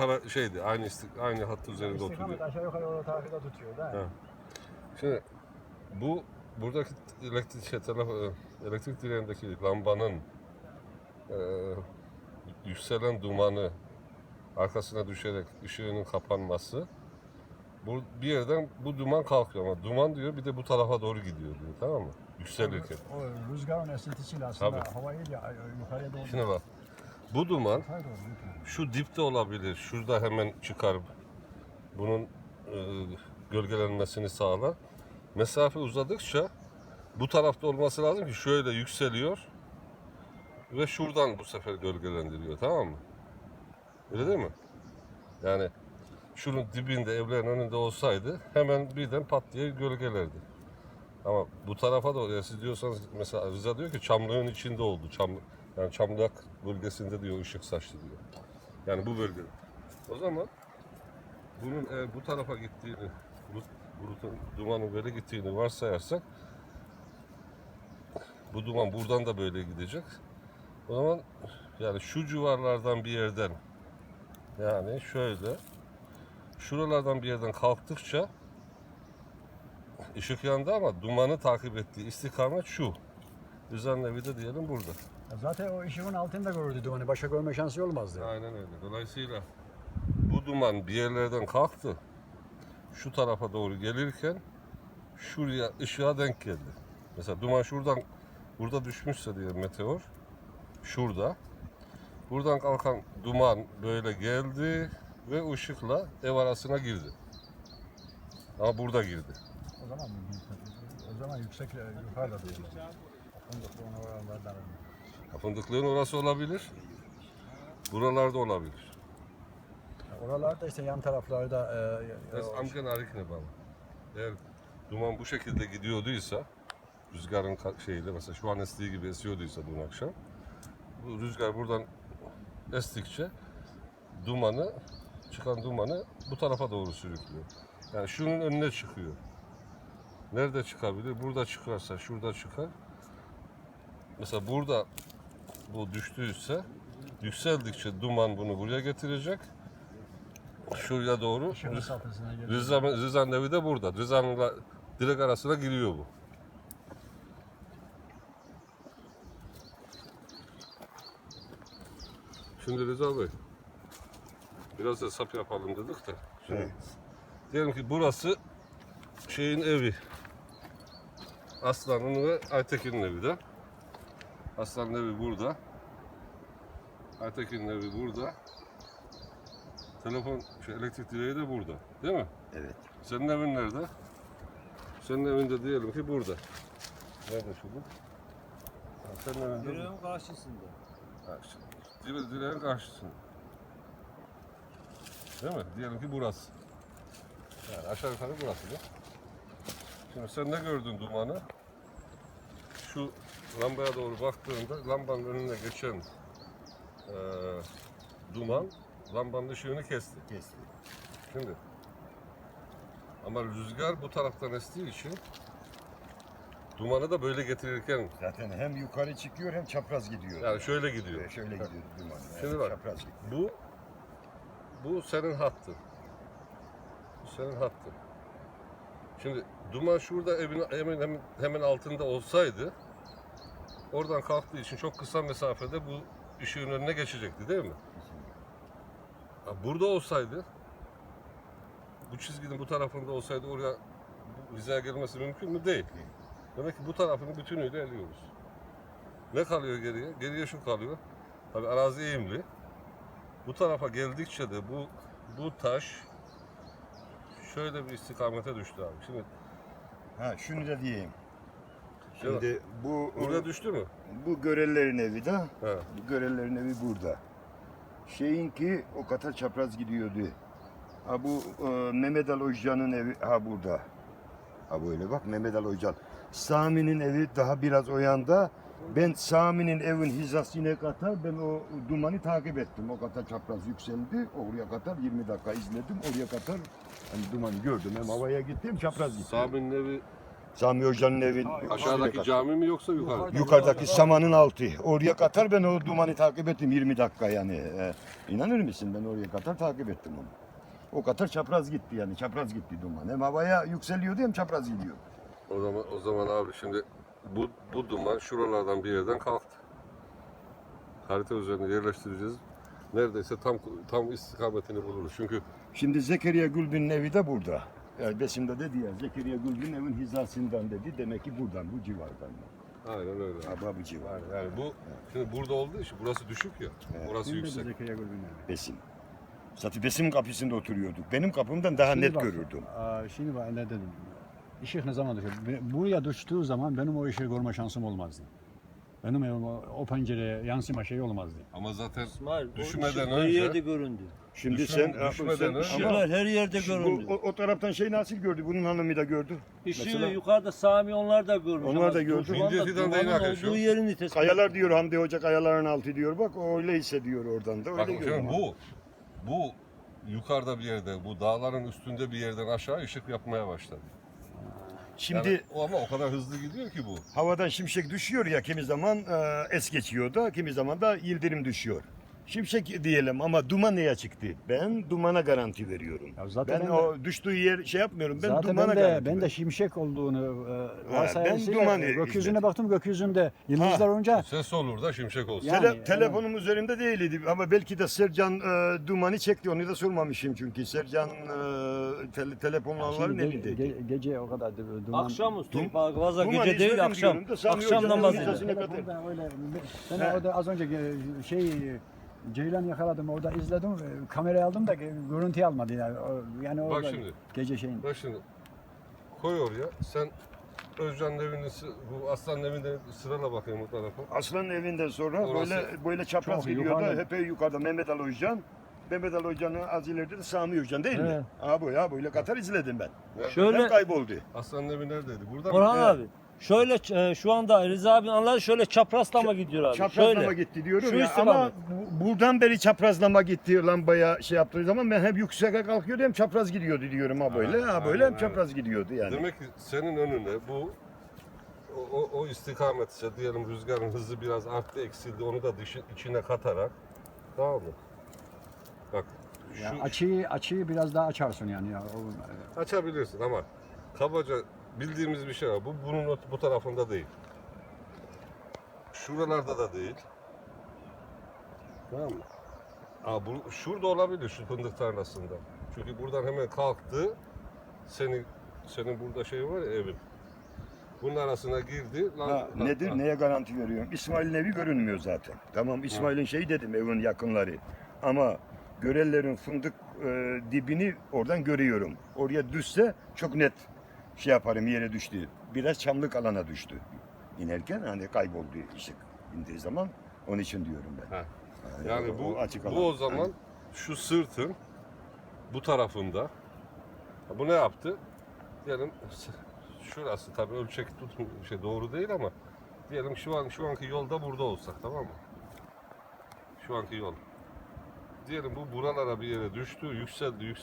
para şeydi aynı istik aynı hattı üzerinde oturuyor. aşağı yukarı o tarafı da tutuyor da. Ha. Şimdi bu buradaki elektrik şey, telefon, elektrik direğindeki lambanın e, yükselen dumanı arkasına düşerek ışığının kapanması bu bir yerden bu duman kalkıyor ama duman diyor bir de bu tarafa doğru gidiyor diyor tamam mı? Yükselirken. O rüzgarın esintisiyle aslında Tabii. havayı ya- yukarıya doğru. Şimdi bak bu duman şu dipte olabilir. Şurada hemen çıkar. Bunun e, gölgelenmesini sağlar. Mesafe uzadıkça bu tarafta olması lazım ki şöyle yükseliyor ve şuradan bu sefer gölgelendiriyor tamam mı? Öyle değil mi? Yani şunun dibinde evlerin önünde olsaydı hemen birden pat diye gölgelerdi. Ama bu tarafa doğru ya siz diyorsanız mesela Rıza diyor ki çamlığın içinde oldu. Çam, yani çamlak bölgesinde diyor ışık saçtı diyor. Yani bu bölgede. O zaman bunun eğer bu tarafa gittiğini, bulut, bulutun dumanın böyle gittiğini varsayarsak bu duman buradan da böyle gidecek. O zaman yani şu civarlardan bir yerden yani şöyle şuralardan bir yerden kalktıkça ışık yandı ama dumanı takip ettiği istikamet şu. Rıza'nın evi de diyelim burada. Zaten o ışığın altında görürdü dumanı. Başka görme şansı olmazdı. Aynen öyle. Dolayısıyla bu duman bir yerlerden kalktı. Şu tarafa doğru gelirken şuraya ışığa denk geldi. Mesela duman şuradan burada düşmüşse diye meteor şurada. Buradan kalkan duman böyle geldi ve ışıkla ev arasına girdi. Ama burada girdi. O zaman O zaman yüksek yukarıda duyuyorlar. Fındıklığın oralardan. Fındıklığın orası olabilir. Buralarda olabilir. Oralarda işte yan taraflarda e, Das amcan harikine bağlı. Eğer duman bu şekilde gidiyorduysa, rüzgarın ka- şeyiyle mesela şu an estiği gibi esiyorduysa dün akşam, bu rüzgar buradan estikçe dumanı, çıkan dumanı bu tarafa doğru sürüklüyor. Yani şunun önüne çıkıyor. Nerede çıkabilir? Burada çıkarsa, şurada çıkar. Mesela burada bu düştüyse, yükseldikçe duman bunu buraya getirecek. Şuraya doğru. Rıza, Rıza'nın evi de burada. Rıza'nınla direkt arasına giriyor bu. Şimdi Rıza Bey, biraz hesap yapalım dedik de. Şimdi, diyelim ki burası şeyin evi. Aslan'ın ve Aytekin'in evi de. Aslan'ın evi burada. Aytekin'in evi burada. Telefon, şey, elektrik direği de burada. Değil mi? Evet. Senin evin nerede? Senin evin de diyelim ki burada. Nerede şu bu? Ha, Senin evin de. Direğin karşısında. Dire, direğin karşısında. Değil mi? Diyelim ki burası. Yani aşağı yukarı burası da. Şimdi sen ne gördün dumanı? Şu lambaya doğru baktığında lambanın önüne geçen eee, duman lambanın ışığını kesti. Kesti. Şimdi ama rüzgar bu taraftan estiği için dumanı da böyle getirirken Zaten hem yukarı çıkıyor hem çapraz gidiyor. yani şöyle gidiyor. Ee, şöyle gidiyor duman. Şimdi bak. Çapraz gidiyor. Bu bu senin hattın. Bu senin hattın. Şimdi duman şurada evin hemen, hemen, hemen altında olsaydı oradan kalktığı için çok kısa mesafede bu ışığın önüne geçecekti değil mi? Ha, burada olsaydı bu çizginin bu tarafında olsaydı oraya hizaya gelmesi mümkün mü? Değil. Demek ki bu tarafını bütünüyle eliyoruz. Ne kalıyor geriye? Geriye şu kalıyor. Tabi arazi eğimli. Bu tarafa geldikçe de bu bu taş şöyle bir istikamete düştü abi. Şimdi Ha şunu da diyeyim. Şimdi bu burada düştü mü? bu görellerin evi de Ha. bu görellerin evi burada. Şeyin ki o kadar çapraz gidiyordu. Ha bu e, Mehmet Ali Hoca'nın evi ha burada. Ha böyle bak Mehmet Ali Hoca. Sami'nin evi daha biraz o yanda. Ben Sami'nin evin hizasına kadar ben o dumanı takip ettim. O kadar çapraz yükseldi. Oraya kadar 20 dakika izledim. Oraya kadar hani dumanı gördüm. Hem havaya gittim çapraz gittim. Sami'nin evi Sami Hoca'nın evi Aşağıdaki cami mi yoksa yukarı? Yukarıdaki samanın altı. Oraya kadar ben o dumanı takip ettim 20 dakika yani. Ee, inanır mısın ben oraya kadar takip ettim onu. O kadar çapraz gitti yani çapraz gitti duman. Hem havaya yükseliyordu hem çapraz gidiyor. O zaman o zaman abi şimdi bu bu duman şuralardan bir yerden kalktı. Harita üzerine yerleştireceğiz. Neredeyse tam tam istikametini buluruz. Çünkü Şimdi Zekeriya Gülbin'in evi de burada. Yani Besim'de dedi ya Zekeriya Gülbin evin hizasından dedi. Demek ki buradan bu civardan. aynen öyle. Abi bu civar. Yani, bu şimdi burada olduğu için burası düşük ya. Burası Şimdi de yüksek. Zekeriya Gülbin evi. Besim. Zaten Besim kapısında oturuyorduk. Benim kapımdan daha Şimdi net bak, görürdüm. aa, Şimdi bak ne dedim. Işık ne zaman düşüyor? Buraya düştüğü zaman benim o ışığı görme şansım olmazdı. Benim evim o, o pencereye yansıma şey olmazdı. Ama zaten İsmail, Düşmeden ışık her önce- yerde göründü. Şimdi Düşün- sen, düşmeden sen önce- Işıklar her yerde göründü. o, o taraftan şey nasıl gördü? Bunun hanımı da gördü. Işığı Mesela- yukarıda Sami onlar da görmüş. Onlar ama da gördü. şu anda İnce fidan dumanın akışıyor. olduğu yerini tespit Kayalar diyor Hamdi Hoca kayaların altı diyor. Bak o öyle hissediyor oradan da. Öyle bak görüyor. şimdi bu bu yukarıda bir yerde, bu dağların üstünde bir yerden aşağı ışık yapmaya başladı. Şimdi Yani o ama o kadar hızlı gidiyor ki bu. havadan şimşek düşüyor ya kimi zaman e, es geçiyor da kimi zaman da yıldırım düşüyor. Şimşek diyelim ama duman neye çıktı? Ben dumana garanti veriyorum. Ya zaten ben, ben de- o düştüğü yer şey yapmıyorum. Ben Zaten dumana ben de, garanti ben de şimşek olduğunu e, Ha, varsayısıyla ben duman gökyüzüne izledim. baktım gökyüzünde yıldızlar olunca Ses olur da şimşek olsun. Ya- Tele- Yani, telefonum üzerinde değildi ama belki de Sercan e, dumanı çekti. Onu da sormamışım çünkü. Sercan e, tele, telefonlarının şimdi ge- elindeydi. ge- gece o kadar du- duman. Akşamüstü. Fazla Duman gece değil akşam. Telefonda öyle, ben orada az önce ge- şey Ceylan yakaladım orada izledim e, kamerayı aldım da görüntü almadı yani, yani Bak orada şimdi. gece şeyin. Bak şimdi koy oraya. Sen Özcan'ın evini, sı- bu Aslan'ın evinde sırala bakayım o tarafa. Aslanın evinden sonra Orası böyle böyle çapraz çok gidiyor da yukarıda. hep yukarıda Mehmet Ali Hoca'nın Mehmet Ali Hoca'nın az ileride de Sami Hoca'nın değil mi? Abi ya böyle Katar izledim ben. Şöyle Hep kayboldu. Aslan'ın evi neredeydi? Burada Orhan mı? abi. Şöyle e, şu anda Rıza abinin anladı şöyle çaprazlama gidiyor abi. Çaprazlama şöyle. gitti diyorum Şu ya ama bu- buradan beri çaprazlama gitti lambaya şey yaptığı zaman ben hep yükseğe kalkıyordu hem çapraz gidiyordu diyorum ha böyle Ha, böyle aynen, hem çapraz gidiyordu yani. Demek ki senin önüne bu o, o, o istikamet işte diyelim rüzgarın hızı biraz arttı eksildi onu da dışı, içine katarak tamam mı? Bak şu Ya açıyı açıyı biraz daha açarsın yani ya. O, açabilirsin ama kabaca bildiğimiz bir şey var. Bu bunun bu tarafında değil. Şuralarda da değil. Tamam mı? Aa, bu, şurada olabilir şu fındık tarlasında. Çünkü buradan hemen kalktı. Senin senin burada şey var ya evin. Bunun arasına girdi. Lan, Ha, lan- nedir lan. neye garanti veriyorum? İsmail'in evi görünmüyor zaten. Tamam İsmail'in şeyi dedim evin yakınları. Ama Görellerin fındık e, dibini oradan görüyorum. Oraya düşse çok net şey yaparım yere düştü. Biraz çamlık alana düştü. İnerken hani kayboldu ışık indiği zaman. Onun için diyorum ben. Ha. Yani, Yani bu, o açık alan. bu o zaman şu sırtın bu tarafında Ha, bu ne yaptı? Diyelim şurası tabii ölçek tutun şey doğru değil ama diyelim şu an şu anki yolda burada olsak tamam mı? Şu anki yol. Diyelim bu buralara bir yere düştü, yükseldi, yükseldi.